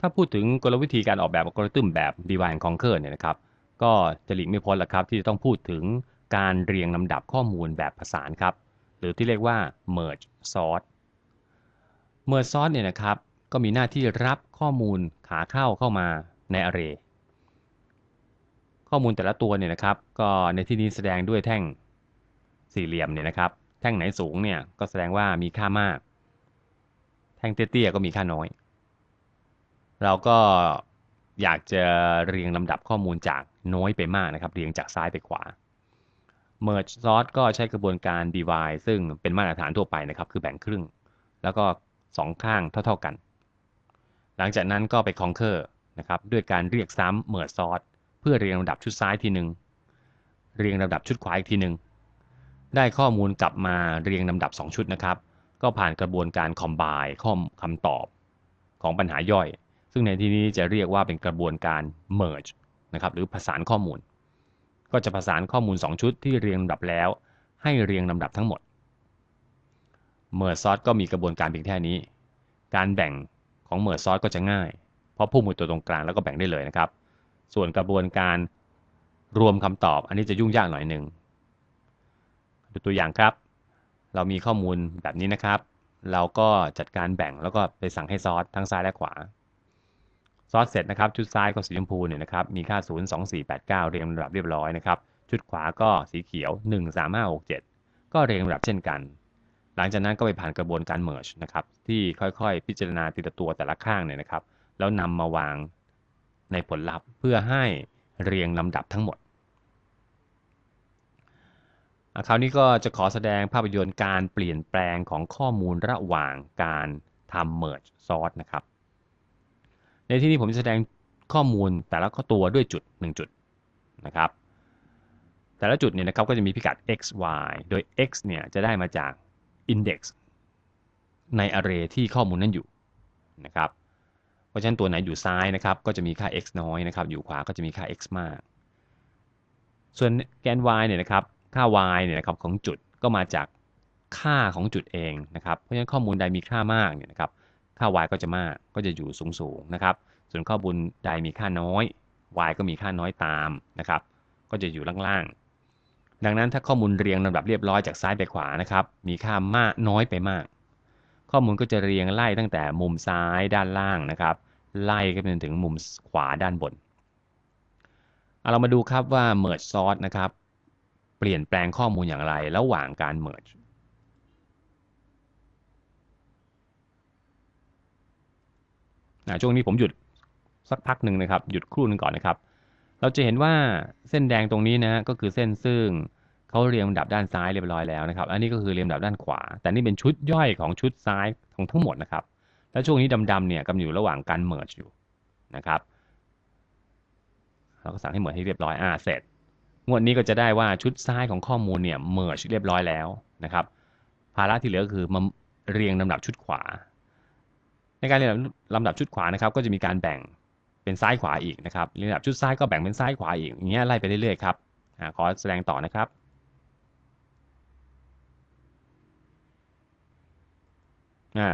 ถ้าพูดถึงกลวิธีการออกแบบอัลกอริทึมแบบ Divide Conquer เนี่ยนะครับ ก็จะหลีกไม่พ้นละครับ ที่จะต้องพูดถึงการเรียงลำดับข้อมูลแบบผสานครับ หรือที่เรียกว่า merge sort merge sort เนี่ยนะครับ ก็มีหน้าที่รับข้อมูลขาเข้าเข้ามาใน array ข้อมูลแต่ละตัวเนี่ยนะครับ ก็ในที่นี้แสดงด้วยแท่งสี่เหลี่ยมเนี่ยนะครับ แท่งไหนสูงเนี่ยก็แสดงว่ามีค่ามาก แท่งเตี้ยๆก็มีค่าน้อย เราก็อยากจะเรียงลำดับข้อมูลจากน้อยไปมากนะครับ เรียงจากซ้ายไปขวา merge sort ก็ใช้กระบวนการ divide ซึ่งเป็นมาตรฐานทั่วไปนะครับ คือแบ่งครึ่ง แล้วก็สองข้างเท่า ๆกัน หลังจากนั้นก็ไป conquer นะครับด้วยการเรียกซ้ำ merge sort เพื่อเรียงลำดับชุดซ้ายทีหนึ่งเรียงลำดับชุดขวาอีกทีหนึ่งได้ข้อมูลกลับมาเรียงลำดับ 2 ชุดนะครับ ก็ผ่านกระบวนการ combine ข้อคำตอบของปัญหาย่อย ซึ่งในที่นี้จะเรียกว่าเป็นกระบวนการ merge นะครับหรือผสานข้อมูล ก็จะผสานข้อมูล 2 ชุดที่เรียงลำดับแล้ว ให้เรียงลำดับทั้งหมด merge sort ก็มีกระบวนการเพียงแค่นี้ การแบ่งของ merge sort ก็จะง่าย เพราะพุ่งไปตัวตรงกลางแล้วก็แบ่งได้เลยนะครับ ส่วนกระบวนการรวมคำตอบ อันนี้จะยุ่งยากหน่อยหนึ่งดูตัวอย่างครับ เรามีข้อมูลแบบนี้นะครับ เราก็จัดการแบ่งแล้วก็ไปสั่งให้ซอสทั้งซ้ายและขวา ซอสเสร็จนะครับ ชุดซ้ายก็สีชมพูเนี่ยนะครับ มีค่า 0 2 4 8 9 เรียงลำดับเรียบร้อยนะครับ ชุดขวาก็สีเขียว 1 3 5 6 7 ก็เรียงลำดับเช่นกัน หลังจากนั้นก็ไปผ่านกระบวนการ merge นะครับ ที่ค่อยๆ พิจารณาทีละตัวแต่ละข้างเนี่ยนะครับ แล้วนำมาวางในผลลัพธ์เพื่อให้เรียงลำดับทั้งหมดคราวนี้ก็จะขอแสดงภาพยนตร์การเปลี่ยนแปลงของข้อมูลระหว่างการทำ merge sort นะครับ ในที่นี้ผมจะแสดงข้อมูลแต่ละตัวด้วยจุด 1 จุดนะครับ แต่ละจุดเนี่ยนะครับก็จะมีพิกัด x y โดย x เนี่ยจะได้มาจาก index ใน array ที่ข้อมูลนั้นอยู่นะครับ เพราะฉะนั้นตัวไหนอยู่ซ้ายนะครับ ก็จะมีค่า x น้อยนะครับ อยู่ขวาก็จะมีค่า x มาก ส่วนแกน y เนี่ยนะครับ ค่า y เนี่ยนะครับของจุดก็มาจากค่าของจุดเองนะครับ เพราะฉะนั้นข้อมูลใดมีค่ามากเนี่ยนะครับ ค่า y ก็จะมากก็จะอยู่สูงสูงนะครับ ส่วนข้อมูลใดมีค่าน้อย y ก็มีค่าน้อยตามนะครับ ก็จะอยู่ล่างๆ ดังนั้นถ้าข้อมูลเรียงลำดับเรียบร้อยจากซ้ายไปขวานะครับ มีค่ามากน้อยไปมาก ข้อมูลก็จะเรียงไล่ตั้งแต่มุมซ้ายด้านล่างนะครับ ไล่ก็เป็นถึงมุมขวาด้านบนเอาเรามาดูครับว่า merge sort นะครับ เปลี่ยนแปลงข้อมูลอย่างไรระหว่างการ merge ช่วงนี้ผมหยุดสักพักหนึ่งนะครับ หยุดครู่หนึ่งก่อนนะครับ เราจะเห็นว่าเส้นแดงตรงนี้นะก็คือเส้นซึ่งเขาเรียงลำดับด้านซ้ายเรียบร้อยแล้วนะครับ อันนี้ก็คือเรียงลำดับด้านขวา แต่นี่เป็นชุดย่อยของชุดซ้ายของทั้งหมดนะครับ แล้วช่วงนี้ดำๆเนี่ยกำลังอยู่ระหว่างการ merge อยู่นะครับเราก็สั่งให้ merge ให้เรียบร้อยอ่าเสร็จ งวดนี้ก็จะได้ว่าชุดซ้ายของข้อมูลเนี่ย merge เรียบร้อยแล้วนะครับ ภาระที่เหลือคือมาเรียงลำดับชุดขวา ในการเรียงลำดับชุดขวานะครับ ก็จะมีการแบ่งเป็นซ้ายขวาอีกนะครับเรียงลำดับชุดซ้ายก็แบ่งเป็นซ้ายขวาอีกอย่างเงี้ยไล่ไปเรื่อยๆครับขอแสดงต่อนะครับ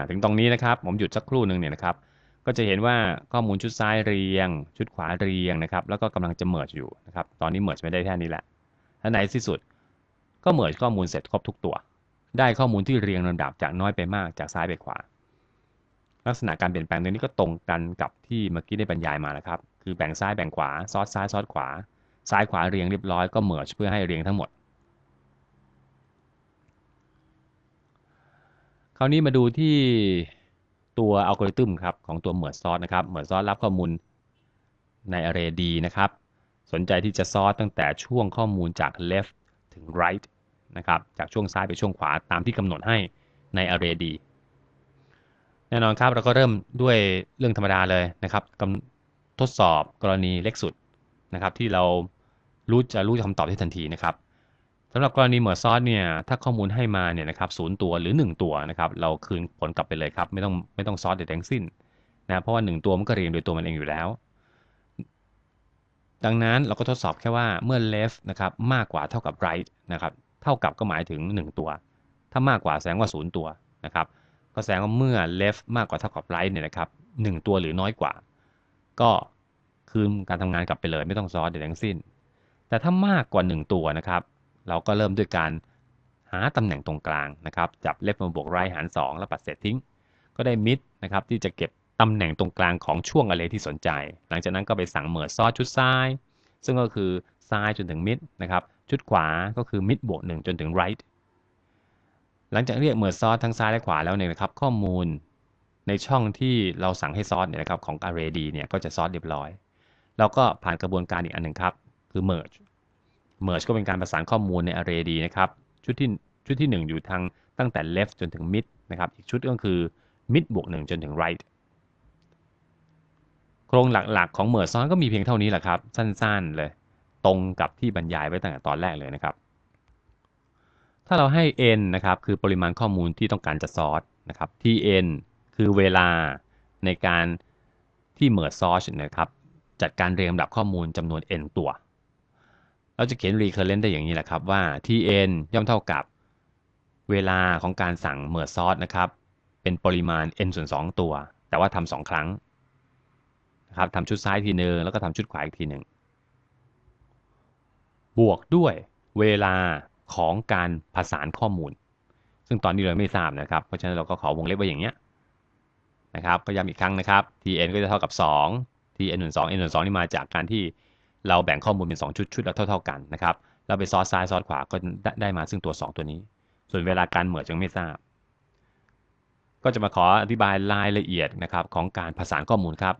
ถึงตรงนี้นะครับผมหยุดสักครู่หนึ่งเนี่ยนะครับ ก็จะเห็นว่าข้อมูลชุดซ้ายเรียง ชุดขวาเรียงนะครับ แล้วก็กำลังจะเมิร์อยู่นะครับตอนนี้เมิร์ไม่ได้แค่นี้แหละและในที่สุดก็เมิร์ข้อมูลเสร็จครบทุกตัว ได้ข้อมูลที่เรียงลำดับจากน้อยไปมากจากซ้ายไปขวา ลักษณะการเปลี่ยนแปลงตรงนี้ก็ตรงกันกับที่เมื่อกี้ได้บรรยายมาแล้วครับ คือแบ่งซ้ายแบ่งขวา ซอสซ้ายซอสขวา ซ้ายขวาเรียงเรียบร้อยก็เมิร์เพื่อให้เรียงทั้งหมด คราวนี้มาดูที่ตัวอัลกอริทึมครับของตัวเหมือนซอสนะครับเหมือนซอสรับข้อมูลใน array D นะครับ สนใจที่จะซอสตั้งแต่ช่วงข้อมูลจาก left ถึง right นะครับ จากช่วงซ้ายไปช่วงขวาตามที่กำหนดให้ใน array D แน่นอนครับเราก็เริ่มด้วยเรื่องธรรมดาเลยนะครับทดสอบกรณีเล็กสุดนะครับ ที่เรารู้จะรู้คำตอบที่ทันทีนะครับสำหรับกรณีเหมือซอสเนี่ยถ้าข้อมูลให้มาเนี่ยนะครับศูนย์ตัวหรือ 1 ตัวนะครับเราคืนผลกลับไปเลยครับ ไม่ต้องไม่ต้องซอสใดทั้งสิ้นนะเพราะว่า 1 ตัวมันก็เรียงโดยตัวมันเองอยู่แล้ว ดังนั้นเราก็ทดสอบแค่ว่าเมื่อ left นะครับมากกว่าเท่ากับ right นะครับเท่ากับก็หมายถึง 1 ตัว ถ้ามากกว่าแสดงว่า 0 ตัวนะครับ ก็แสดงว่าเมื่อ left มากกว่าเท่ากับ right เนี่ยนะครับ1ตัวหรือน้อยกว่า ก็คืนการทำงานกลับไปเลยไม่ต้องซอสใดทั้งสิ้น แต่ถ้ามากกว่า 1 ตัวนะครับ เราก็เริ่มด้วยการหาตำแหน่งตรงกลางนะครับ จับเลฟมาบวกไรหาร 2 แล้วปัดเศษทิ้ง ก็ได้มิดนะครับที่จะเก็บตำแหน่งตรงกลางของช่วงอะไรที่สนใจ หลังจากนั้นก็ไปสั่งเมิร์ซอสชุดซ้าย ซึ่งก็คือซ้ายจนถึงมิดนะครับ ชุดขวาก็คือมิดบวก1จนถึงไรท์ หลังจากเรียกเมิร์ซอสทั้งซ้ายและขวาแล้วเนี่ยนะครับข้อมูลในช่องที่เราสั่งให้ซอสเนี่ยนะครับของ array d เนี่ยก็จะซอสเรียบร้อยเราก็ผ่านกระบวนการอีกอันหนึ่งครับคือ merge merge ก็เป็นการประสานข้อมูลใน array d นะครับชุดที่ชุดที่ 1 อยู่ทางตั้งแต่ left จนถึง mid นะครับอีกชุดก็คือ mid บวก1จนถึง right โครงหลักๆของ merge ซ้อนก็มีเพียงเท่านี้แหละครับ สั้นๆเลย ตรงกับที่บรรยายไว้ตั้งแต่ตอนแรกเลยนะครับ ถ้าเราให้ n นะครับคือปริมาณข้อมูลที่ต้องการจะซอสนะครับ tn คือเวลาในการที่ merge source นะครับจัดการเรียงลำดับข้อมูลจำนวน n ตัว เราจะเขียน recurrent ได้อย่างนี้แหละครับว่า tn ย่อมเท่ากับเวลาของการสั่ง merge source นะครับเป็นปริมาณ n ส่วน2ตัว แต่ว่าทำสองครั้งนะครับทำชุดซ้ายทีหนึ่งแล้วก็ทำชุดขวาอีกทีหนึ่งบวกด้วยเวลา ของการผสานข้อมูล ซึ่งตอนนี้เราไม่ทราบนะครับ เพราะฉะนั้นเราก็ขอวงเล็บไว้อย่างนี้นะครับก็ย้ำอีกครั้งนะครับ tn ก็จะเท่ากับ 2 tn 1 2 n 1 2นี่มาจากการที่เราแบ่งข้อมูลเป็น 2 ชุดชุดละเท่า ๆกันนะครับเราไปซอสซ้ายซอสขวาก็ได้มาซึ่งตัว 2 ตัวนี้ ส่วนเวลาการเหมือจึงไม่ทราบ ก็จะมาขออธิบายรายละเอียดนะครับของการผสานข้อมูลครับ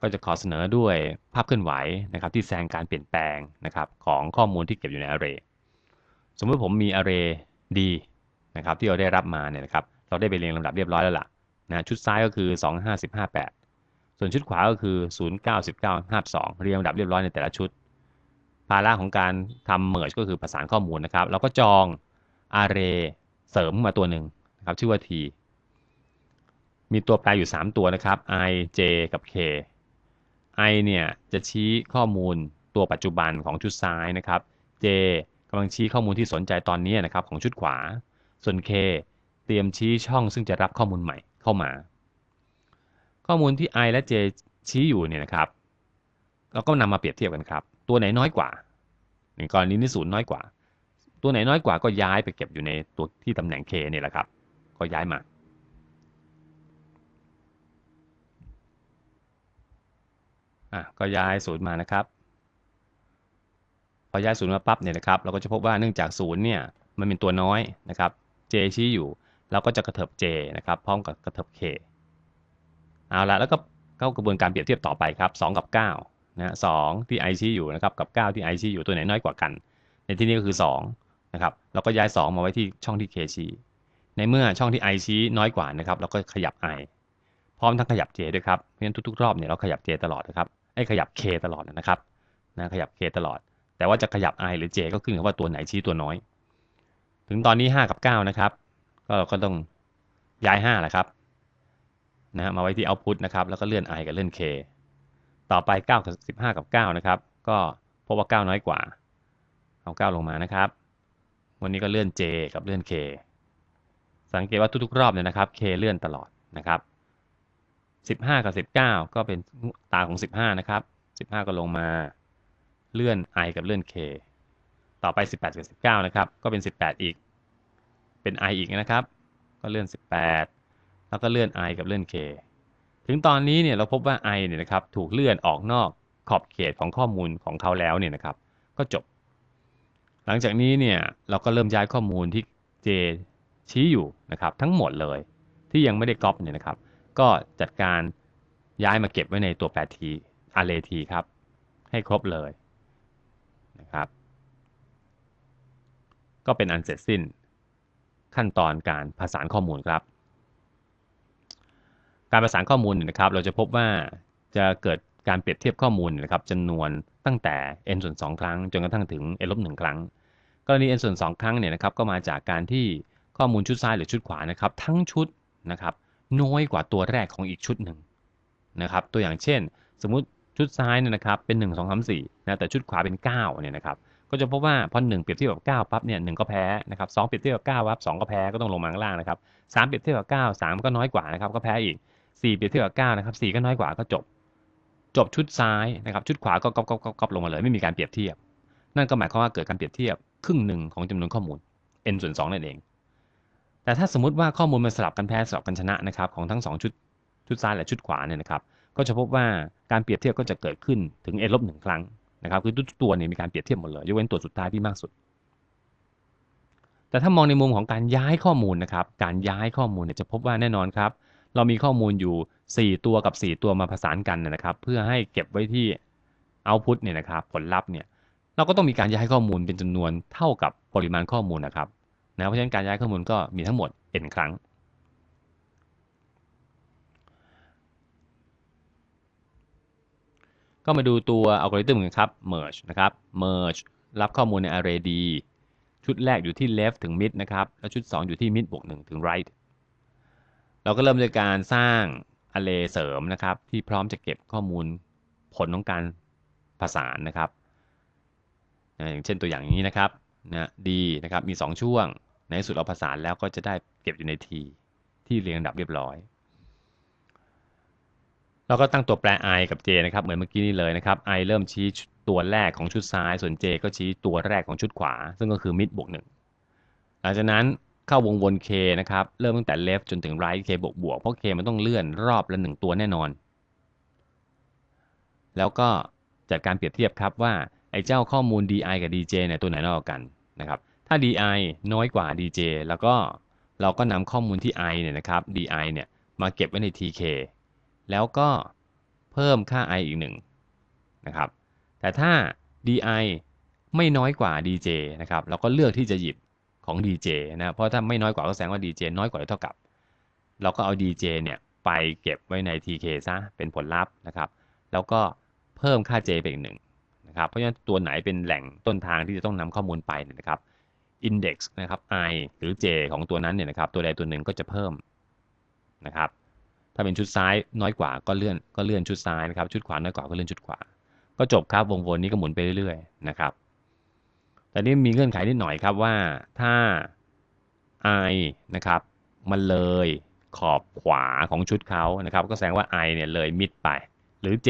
ก็จะขอเสนอด้วยภาพเคลื่อนไหวนะครับที่แสดงการเปลี่ยนแปลงนะครับของข้อมูลที่เก็บอยู่ใน array สมมติผมมี array d นะครับที่เราได้รับมาเนี่ยนะครับเราได้ไปเรียงลำดับเรียบร้อยแล้วล่ะนะชุดซ้ายก็คือ 2 5 10 58 ส่วนชุดขวาก็คือ 0 9 19 52 เรียงลำดับเรียบร้อยในแต่ละชุด ภาระของการทำ merge ก็คือประสานข้อมูลนะครับเราก็จอง array เสริมมาตัวหนึ่งนะครับชื่อว่า t มีตัวแปรอยู่ 3 ตัวนะครับ i j กับ k i เนี่ยจะชี้ข้อมูลตัวปัจจุบันของชุดซ้ายนะครับ j กำลังชี้ข้อมูลที่สนใจตอนนี้นะครับของชุดขวา ส่วน k เตรียมชี้ช่องซึ่งจะรับข้อมูลใหม่เข้ามา ข้อมูลที่ i และ j ชี้อยู่เนี่ยนะครับเราก็นำมาเปรียบเทียบกันครับ ตัวไหนน้อยกว่าในกรณีนี้ศูนย์น้อยกว่า ตัวไหนน้อยกว่าก็ย้ายไปเก็บอยู่ในตัวที่ตำแหน่ง k เนี่ยแหละครับ ก็ย้ายมา อะก็ย้ายศูนย์มานะครับ พอย้ายศูนย์มาปั๊บเนี่ยนะครับเราก็จะพบว่าเนื่องจากศูนย์เนี่ยมันเป็นตัวน้อยนะครับ j ชี้อยู่เราก็จะกระเถิบ j นะครับพร้อมกับกระเถิบ k เอาละแล้วก็เข้ากระบวนการเปรียบเทียบต่อไปครับ2กับ9นะสที่ i ชี้อยู่นะครับกับ 9 ที่ i ชี้อยู่ตัวไหนน้อยกว่ากัน ในที่นี้ก็คือ2นะครับเราก็ย้าย 2 มาไว้ที่ช่องที่ k ชี้ในเมื่อช่องที่ i ชี้น้อยกว่านะครับเราก็ขยับ i พร้อมทั้งขยับ j ด้วยครับเพราะฉะนั้นทุกๆรอบเนี่ยเราขยับ j ตลอดนะครับไอ้ขยับ k ตลอดนะครับนะขยับ k ตลอด แต่ว่าจะขยับ i หรือ j ก็ขึ้นกับว่าตัวไหนชี้ตัวน้อย ถึงตอนนี้ 5 กับ 9 นะครับ ก็เราก็ต้องย้าย5แหละครับนะฮะมาไว้ที่ output นะครับ แล้วก็เลื่อน i กับเลื่อน k ต่อไป 9 กับ 15 กับ 9 นะครับ ก็พบว่า 9 น้อยกว่า เอา 9 ลงมานะครับ วันนี้ก็เลื่อน j กับเลื่อน k สังเกตว่าทุกๆ รอบเนี่ยนะครับ k เลื่อนตลอดนะครับ 15 กับ 19 ก็เป็นตาของ 15 นะครับ 15 ก็ลงมา เลื่อน i กับเลื่อน k ต่อไป 18กับ19 นะครับ ก็เป็น 18 อีก เป็น i อีกนะครับ ก็เลื่อน 18 แล้วก็เลื่อน i กับเลื่อน k ถึงตอนนี้เนี่ยเราพบว่า i เนี่ยนะครับถูกเลื่อนออกนอกขอบเขตของข้อมูลของเขาแล้วเนี่ยนะครับ ก็จบ หลังจากนี้เนี่ยเราก็เริ่มย้ายข้อมูลที่ j ชี้อยู่นะครับทั้งหมดเลยที่ยังไม่ได้ก๊อปเนี่ยนะครับ ก็จัดการย้ายมาเก็บไว้ในตัวแปร t array t ครับ ให้ครบเลย นะครับ ก็เป็นอันเสร็จสิ้นขั้นตอนการผสานข้อมูลครับ การประสานข้อมูลนะครับ เราจะพบว่าจะเกิดการเปรียบเทียบข้อมูลนะครับจำนวนตั้งแต่ n ส่วน2ครั้ง จนกระทั่งถึง n ลบ1ครั้ง กรณี n ส่วน2ครั้งเนี่ยนะครับก็มาจากการที่ข้อมูลชุดซ้ายหรือชุดขวานะครับทั้งชุดนะครับน้อยกว่าตัวแรกของอีกชุดหนึ่งนะครับตัวอย่างเช่น สมมุติชุดซ้ายเนี่ยนะครับเป็น 1 2 3 4 นะแต่ชุดขวาเป็น9เนี่ยนะครับก็จะพบว่าพอ1เปรียบเทียบกับ9ปั๊บเนี่ยหก็แพ้นะครับ2เปรียบเทียบกับ9ปั๊บ2ก็แพ้ก็ต้องลงมาข้างล่างนะครับ3เปรียบเทียบกับ9 3 ก็น้อยกว่านะครับก็แพ้อีก 4 เปรียบเทียบกับ9นะครับ4ก็น้อยกว่าก็จบ จบชุดซ้ายนะครับชุดขวาก็ก๊อปก๊อปก๊อปลงมาเลยไม่มีการเปรียบเทียบ นั่นก็หมายความว่าเกิดการเปรียบเทียบครึ่งหนึ่งของจำนวนข้อมูล n ส่วน2นั่นเอง แต่ถ้าสมมติว่าข้อมูลมันสลับกันแพ้สลับกันชนะนะครับของทั้ง 2 ชุดชุดซ้ายและชุดขวาเนี่ยนะครับก็จะพบว่าการเปรียบเทียบก็จะเกิดขึ้นถึง n ลบหนึ่งครั้ง นะครับคือทุกตัวเนี่ยมีการเปรียบเทียบหมดเลยยกเว้นตัวสุดท้ายที่มากสุด แต่ถ้ามองในมุมของการย้ายข้อมูลนะครับ การย้ายข้อมูลเนี่ยจะพบว่าแน่นอนครับ เรามีข้อมูลอยู่ 4 ตัวกับ 4 ตัวมาผสานกันนะครับ เพื่อให้เก็บไว้ที่ output เนี่ยนะครับผลลัพธ์เนี่ยเราก็ต้องมีการย้ายข้อมูลเป็นจำนวนเท่ากับปริมาณข้อมูลนะครับนะเพราะฉะนั้นการย้ายข้อมูลก็มีทั้งหมด n ครั้ง ก็มาดูตัวอัลกอริทึมกันครับ merge นะครับ merge รับข้อมูลใน array d ชุดแรกอยู่ที่ left ถึง mid นะครับ แล้วชุด 2 อยู่ที่ mid บวก1ถึง right เราก็เริ่มด้วยการสร้าง array เสริมนะครับ ที่พร้อมจะเก็บข้อมูลผลของการผสานนะครับอย่างเช่นตัวอย่างนี้นะครับนะ d นะครับมี 2 ช่วง ในที่สุดเราผสานแล้วก็จะได้เก็บอยู่ใน t ที่เรียงลำดับเรียบร้อย เราก็ตั้งตัวแปร i กับ j นะครับ เหมือนเมื่อกี้นี้เลยนะครับ i เริ่มชี้ตัวแรกของชุดซ้าย ส่วน j ก็ชี้ตัวแรกของชุดขวา ซึ่งก็คือ mid บวก1หลังจากนั้นเข้าวงวน k นะครับ เริ่มตั้งแต่ left จนถึง right k บวกบวกเพราะ k มันต้องเลื่อนรอบละ1ตัวแน่นอน แล้วก็จัดการเปรียบเทียบครับว่าไอ้เจ้าข้อมูล di กับ dj เนี่ยตัวไหนน้อยกว่ากันนะครับ ถ้า di น้อยกว่า dj แล้วก็เราก็นำข้อมูลที่ i เนี่ยนะครับ di เนี่ยมาเก็บไว้ใน tk แล้วก็เพิ่มค่า i อีกหนึ่งนะครับ แต่ถ้า di ไม่น้อยกว่า dj นะครับ เราก็เลือกที่จะหยิบของ dj นะ เพราะถ้าไม่น้อยกว่าก็แสดงว่า dj น้อยกว่าหรือเท่ากับ เราก็เอา dj เนี่ยไปเก็บไว้ใน tk ซะ เป็นผลลัพธ์นะครับ แล้วก็เพิ่มค่า j ไปอีกหนึ่งนะครับ เพราะฉะนั้นตัวไหนเป็นแหล่งต้นทางที่จะต้องนำข้อมูลไปเนี่ยนะครับ index นะครับ i หรือ j ของตัวนั้นเนี่ยนะครับ ตัวใดตัวหนึ่งก็จะเพิ่มนะครับ ถ้าเป็นชุดซ้ายน้อยกว่าก็เลื่อนก็เลื่อนชุดซ้ายนะครับ ชุดขวาน้อยกว่าก็เลื่อนชุดขวา ก็จบครับวงวนนี้ก็หมุนไปเรื่อยๆนะครับแต่นี่มีเงื่อนไขนิดหน่อยครับว่าถ้า i นะครับมันเลยขอบขวาของชุดเขานะครับ ก็แสดงว่า i เนี่ยเลยมิดไป หรือ j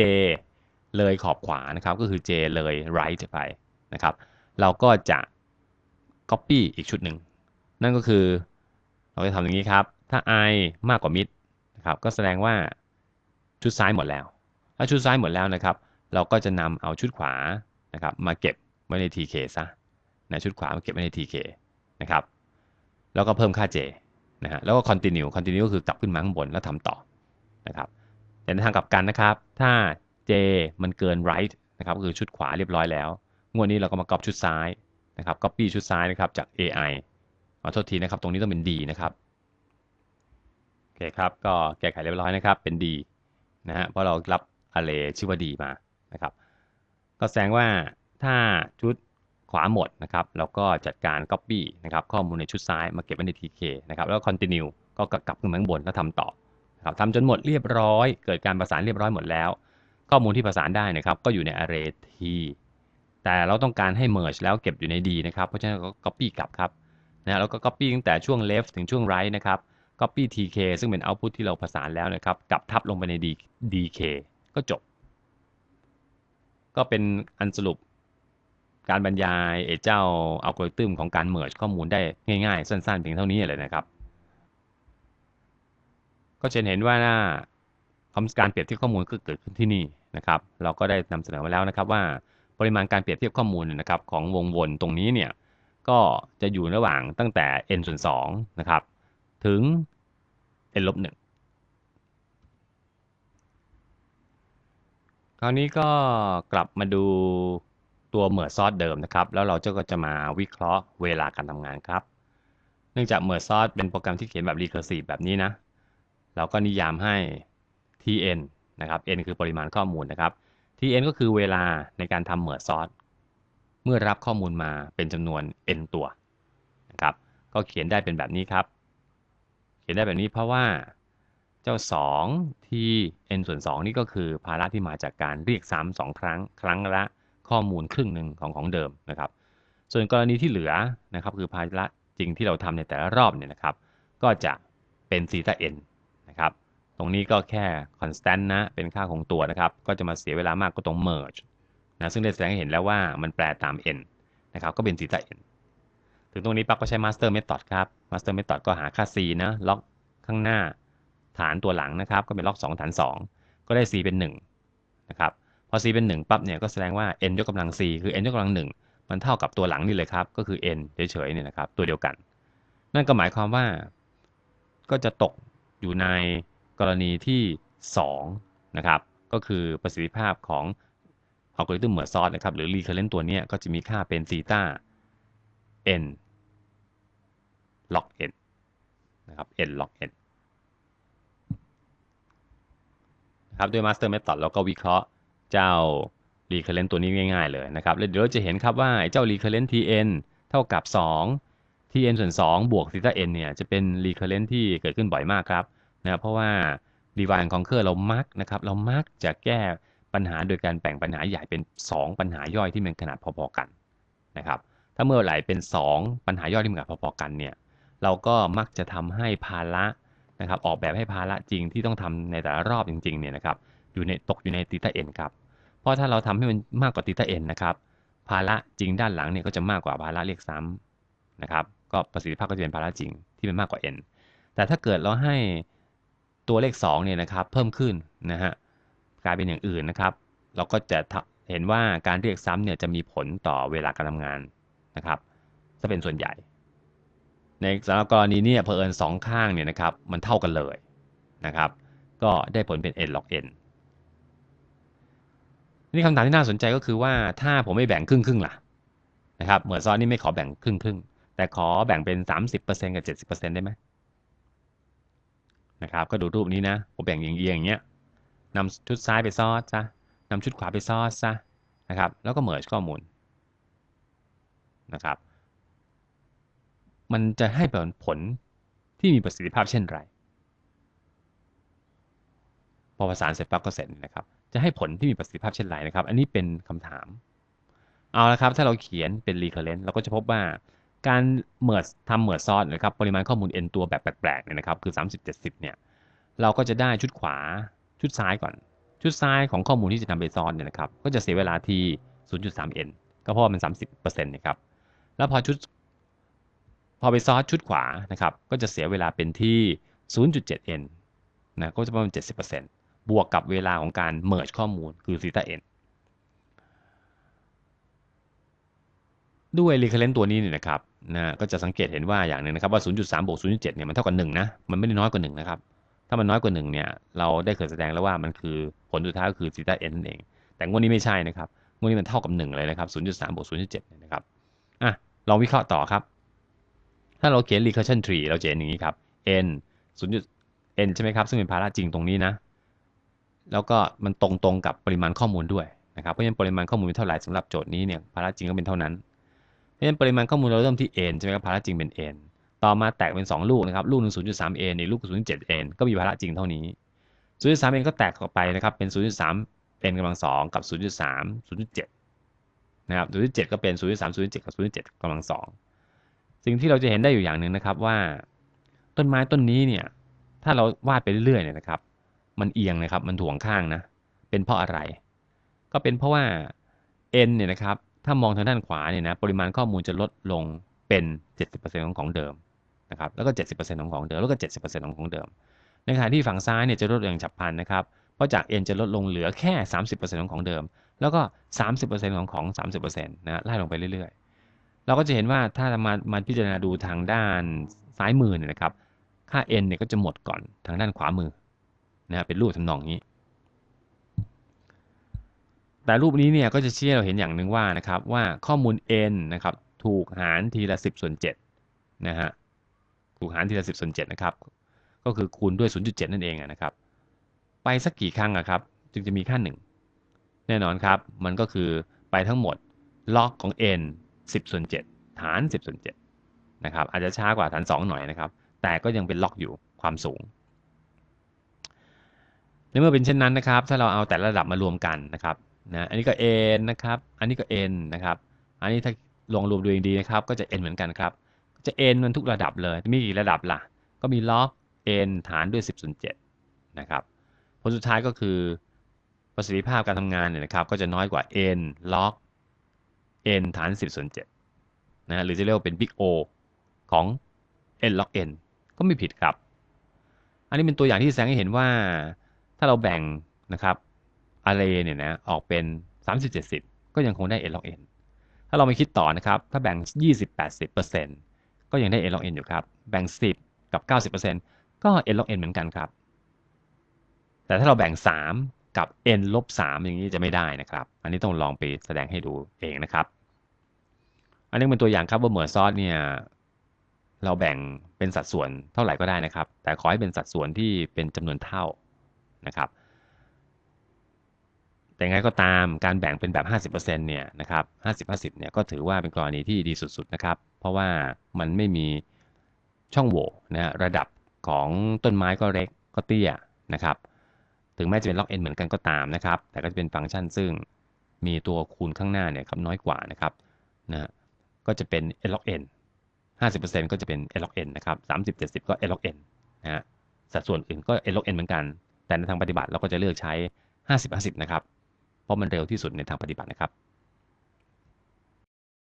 เลยขอบขวานะครับ ก็คือ j เลย right ไปนะครับ เราก็จะ copy อีกชุดหนึ่ง นั่นก็คือ เราจะทำอย่างนี้ครับ ถ้า i มากกว่า mid นะครับก็แสดงว่าชุดซ้ายหมดแล้ว ถ้าชุดซ้ายหมดแล้วนะครับ เราก็จะนำเอาชุดขวานะครับมาเก็บไว้ใน tk ซะนะชุดขวามาเก็บไว้ใน tk นะครับแล้วก็เพิ่มค่า j นะฮะแล้วก็ continue continue ก็คือกลับขึ้นมาข้างบนแล้วทำต่อนะครับแต่ในทางกลับกันนะครับ ถ้า j มันเกิน right นะครับก็คือชุดขวาเรียบร้อยแล้ว งวดนี้เราก็มา copy ชุดซ้ายนะครับ copy ชุดซ้ายนะครับจาก ai ขอโทษทีนะครับ ตรงนี้ต้องเป็น d นะครับ เคครับก็แก้ไขเรียบร้อยนะครับเป็น d นะฮะเพราะเรารับ array ชื่อว่า d มานะครับ ก็แสดงว่าถ้าชุดขวาหมดนะครับเราก็จัดการ copy นะครับข้อมูลในชุดซ้ายมาเก็บไว้ใน tk นะครับแล้วก็ continue ก็กลับขึ้นมาข้างบนแล้วทำต่อนะครับทำจนหมดเรียบร้อย เกิดการประสานเรียบร้อยหมดแล้ว ข้อมูลที่ประสานได้นะครับก็อยู่ใน array t แต่เราต้องการให้ merge แล้วเก็บอยู่ใน d นะครับเพราะฉะนั้นก็ copy กลับครับนะแล้วก็ copy ตั้งแต่ช่วง left ถึงช่วง right นะครับ copy tk ซึ่งเป็น output ที่เราประสานแล้วนะครับกลับทับลงไปใน d dk ก็จบ ก็เป็นอันสรุปการบรรยายไอ้เจ้าอัลกอริทึมของการ merge ข้อมูลได้ง่ายๆ สั้นๆ เพียงเท่านี้เลยนะครับ ก็จะเห็นว่าน้าการเปรียบเทียบข้อมูลก็เกิดขึ้นที่นี่นะครับ เราก็ได้นำเสนอไว้แล้วนะครับว่าปริมาณการเปรียบเทียบข้อมูลนะครับของวงวนตรงนี้เนี่ยก็จะอยู่ระหว่างตั้งแต่ n ส่วน2นะครับถึง n ลบ1คราวนี้ก็กลับมาดูตัวเหมือซอสเดิมนะครับ แล้วเราก็จะมาวิเคราะห์เวลาการทำงานครับ เนื่องจากเหมือซอสเป็นโปรแกรมที่เขียนแบบ recursive แบบนี้นะ เราก็นิยามให้ tn นะครับ n คือปริมาณข้อมูลนะครับ tn ก็คือเวลาในการทำเหมือซอสเมื่อรับข้อมูลมาเป็นจำนวน n ตัวนะครับ ก็เขียนได้เป็นแบบนี้ครับ เขียนได้แบบนี้เพราะว่าเจ้า2 t n ส่วน 2 นี่ก็คือภาระที่มาจากการเรียกซ้ำ2ครั้ง ครั้งละข้อมูลครึ่งหนึ่งของของเดิมนะครับ ส่วนกรณีที่เหลือนะครับคือภาระจริงที่เราทำในแต่ละรอบเนี่ยนะครับ ก็จะเป็นซีตา n นะครับ ตรงนี้ก็แค่ constant นะ เป็นค่าคงตัวนะครับ ก็จะมาเสียเวลามากก็ตรง merge นะซึ่งได้แสดงให้เห็นแล้วว่ามันแปลตาม n นะครับก็เป็น theta n ถึงตรงนี้ปั๊บก็ใช้ master method ครับ master method ก็หาค่า c นะล็อกข้างหน้าฐานตัวหลังนะครับ ก็เป็นล็อก 2 ฐาน 2 ก็ได้ c เป็น1นะครับพอ c เป็น 1 ปั๊บเนี่ยก็แสดงว่า n ยกกำลัง c คือ n ยกกำลัง 1 มันเท่ากับตัวหลังนี่เลยครับ ก็คือ n เฉยๆเนี่ยนะครับ ตัวเดียวกัน นั่นก็หมายความว่า ก็จะตกอยู่ในกรณีที่ 2 นะครับ ก็คือประสิทธิภาพของอัลกอริทึมเหมือซอสนะครับ หรือ recurrent ตัวนี้ก็จะมีค่าเป็นซีตา n log n นะครับ n log n นะครับด้วย master method เราก็วิเคราะห์เจ้า recurrent ตัวนี้ง่ายๆเลยนะครับ แล้วเดี๋ยวเราจะเห็นครับว่าเจ้า recurrent tn เท่ากับ 2 tn ส่วน 2 บวก theta n เนี่ยจะเป็น recurrent ที่เกิดขึ้นบ่อยมากครับนะเพราะว่า divide and conquer เรามักนะครับเรามักจะแก้ปัญหาโดยการแบ่งปัญหาใหญ่เป็น 2 ปัญหาย่อยที่มีขนาดพอๆกันนะครับ ถ้าเมื่อไหร่เป็น 2 ปัญหาย่อยที่มีขนาดพอๆกันเนี่ยเราก็มักจะทำให้ภาระนะครับออกแบบให้ภาระจริงที่ต้องทำในแต่ละรอบจริงๆเนี่ยนะครับอยู่ในตกอยู่ในตีตาเอ็นครับเพราะถ้าเราทำให้มันมากกว่าตีตาเอ็นนะครับภาระจริงด้านหลังเนี่ยก็จะมากกว่าภาระเรียกซ้ำนะครับก็ประสิทธิภาพก็จะเป็นภาระจริงที่เป็นมากกว่า n แต่ถ้าเกิดเราให้ตัวเลข2เนี่ยนะครับเพิ่มขึ้นนะฮะกลายเป็นอย่างอื่นนะครับ เราก็จะเห็นว่าการเรียกซ้ำเนี่ยจะมีผลต่อเวลาการทำงาน นะครับจะเป็นส่วนใหญ่ ในสำหรับกรณีนี้เผอิญสองข้างเนี่ยนะครับมันเท่ากันเลยนะครับ ก็ได้ผลเป็น n log n นี่คำถามที่น่าสนใจก็คือว่าถ้าผมไม่แบ่งครึ่งครึ่งล่ะนะครับเหมือนซอนนี่ไม่ขอแบ่งครึ่งครึ่งแต่ขอแบ่งเป็น 30%กับ 70%ได้ไหมนะครับก็ดูรูปนี้นะผมแบ่งเอียงอย่างเงี้ยนำชุดซ้ายไปซอสซะนำชุดขวาไปซอสซะนะครับแล้วก็เมิร์ข้อมูล นะครับ มันจะให้ผลที่มีประสิทธิภาพเช่นไร พอประสานเสร็จปั๊บก็เสร็จนะครับ จะให้ผลที่มีประสิทธิภาพเช่นไรนะครับ อันนี้เป็นคำถาม เอาละครับ ถ้าเราเขียนเป็น recurrent เราก็จะพบว่าการเมิร์ทำเมิร์ซอสนะครับ ปริมาณข้อมูล n ตัวแบบแปลกๆเนี่ยนะครับ คือ 30-70 เนี่ย เราก็จะได้ชุดขวา ชุดซ้ายก่อน ชุดซ้ายของข้อมูลที่จะนำไปซอนเนี่ยนะครับ ก็จะเสียเวลาที่ 0.3 n ก็เพราะว่ามัน 30%นะครับ แล้วพอชุด พอไปซ้อนชุดขวานะครับ ก็จะเสียเวลาเป็นที่ 0.7 n นะก็จะประมาณ 70%บวกกับเวลาของการเมิร์ข้อมูลคือ theta n ด้วย recurrent ตัวนี้เนี่ยนะครับนะก็จะสังเกตเห็นว่าอย่างหนึ่งนะครับว่า 0.3บวก0.7เนี่ยมันเท่ากับ1นะ มันไม่ได้น้อยกว่า1นะครับ ถ้ามันน้อยกว่า1เนี่ย เราได้เคยแสดงแล้วว่ามันคือผลสุดท้ายก็คือ theta n นั่นเอง แต่งวดนี้ไม่ใช่นะครับ งวดนี้มันเท่ากับ 1 เลยนะครับ 0.3บวก0.7เนี่ยนะครับ อะ ลองวิเคราะห์ต่อครับ ถ้าเราเขียน recursion tree เราจะเห็นอย่างนี้ครับ n 0 n ใช่ไหมครับ ซึ่งเป็นภาระจริงตรงนี้นะ แล้วก็มันตรงๆกับปริมาณข้อมูลด้วยนะครับ เพราะฉะนั้นปริมาณข้อมูลเท่าไหร่สำหรับโจทย์นี้เนี่ยภาระจริงก็เป็นเท่านั้น เพราะฉะนั้นปริมาณข้อมูลเราเริ่มที่ n ใช่ไหมครับภาระจริงเป็น n ต่อมาแตกเป็น 2 ลูกนะครับ ลูกหนึ่ง0.3 n อีกลูก0.7 n ก็มีภาระจริงเท่านี้ 0.3 n ก็แตกออกไปนะครับเป็น 0.3 n กำลัง2กับ 0.3 0.7 นะครับ0.7ก็เป็น0.3 0.7กับ0.7กำลัง2สิ่งที่เราจะเห็นได้อยู่อย่างหนึ่งนะครับว่า ต้นไม้ต้นนี้เนี่ย ถ้าเราวาดไปเรื่อยๆเนี่ยนะครับ มันเอียงนะครับ มันถ่วงข้างนะ เป็นเพราะอะไร ก็เป็นเพราะว่า n เนี่ยนะครับ ถ้ามองทางด้านขวาเนี่ยนะ ปริมาณข้อมูลจะลดลงเป็น 70%ของของเดิมนะครับ แล้วก็ 70%ของของเดิม แล้วก็ 70%ของของเดิม ในขณะที่ฝั่งซ้ายเนี่ยจะลดอย่างฉับพลันนะครับ เพราะจาก n จะลดลงเหลือแค่ 30%ของของเดิม แล้วก็ 30%ของของ 30%นะไล่ลงไปเรื่อยๆ เราก็จะเห็นว่าถ้ามามาพิจารณาดูทางด้านซ้ายมือเนี่ยนะครับ ค่า n เนี่ยก็จะหมดก่อนทางด้านขวามือนะเป็นรูปทำนองนี้ แต่รูปนี้เนี่ยก็จะชี้ให้เราเห็นอย่างหนึ่งว่านะครับว่าข้อมูล n นะครับถูกหารทีละ 10 ส่วน7นะฮะถูกหารทีละ 10 ส่วน7นะครับก็คือคูณด้วย 0.7 นั่นเองนะครับ ไปสักกี่ครั้งอะครับ จึงจะมีค่า 1 แน่นอนครับ มันก็คือไปทั้งหมดล็อกของ n 10ส่วน7ฐาน 10ส่วน7นะครับอาจจะช้ากว่าฐาน 2 หน่อยนะครับ แต่ก็ยังเป็นล็อกอยู่ความสูงในเมื่อเป็นเช่นนั้นนะครับ ถ้าเราเอาแต่ละระดับมารวมกันนะครับนะอันนี้ก็ n นะครับ อันนี้ก็ n นะครับ อันนี้ถ้าลองรวมดูเองดีนะครับ ก็จะ n เหมือนกันครับ จะ n มันทุกระดับเลย มีกี่ระดับล่ะ ก็มีล็อก n ฐานด้วย 10ส่วน7นะครับ ผลสุดท้ายก็คือ ประสิทธิภาพการทำงานเนี่ยนะครับก็จะน้อยกว่า n log n ฐาน 10ส่วน7นะหรือจะเรียกว่าเป็น big O ของ n log n ก็ไม่ผิดครับ อันนี้เป็นตัวอย่างที่แสดงให้เห็นว่าถ้าเราแบ่งนะครับ array เนี่ยนะออกเป็น 30 70 ก็ยังคงได้ n log n ถ้าเราไม่คิดต่อนะครับ ถ้าแบ่ง 20 80 ก็ยังได้ n log n อยู่ครับ แบ่ง 10 กับ 90 ก็ n log n เหมือนกันครับ แต่ถ้าเราแบ่ง 3 กับ n ลบ3อย่างนี้จะไม่ได้นะครับ อันนี้ต้องลองไปแสดงให้ดูเองนะครับ อันนี้เป็นตัวอย่างครับว่าเหมือนซอสเนี่ยเราแบ่งเป็นสัดส่วนเท่าไหร่ก็ได้นะครับ แต่ขอให้เป็นสัดส่วนที่เป็นจำนวนเท่านะครับ แต่ไงก็ตามการแบ่งเป็นแบบ 50%เนี่ยนะครับ50-50เนี่ยก็ถือว่าเป็นกรณีที่ดีสุดๆนะครับ เพราะว่ามันไม่มีช่องโหว่นะฮะระดับของต้นไม้ก็เล็กก็เตี้ยนะครับ ถึงแม้จะเป็น log n เหมือนกันก็ตามนะครับ แต่ก็จะเป็นฟังก์ชันซึ่งมีตัวคูณข้างหน้าเนี่ยครับน้อยกว่านะครับนะก็จะเป็น n log n 50%ก็จะเป็น n log n นะครับ30 70 ก็ n log n นะฮะสัดส่วนอื่นก็ n log n เหมือนกัน แต่ในทางปฏิบัติเราก็จะเลือกใช้ 50 50 นะครับ เพราะมันเร็วที่สุดในทางปฏิบัตินะครับ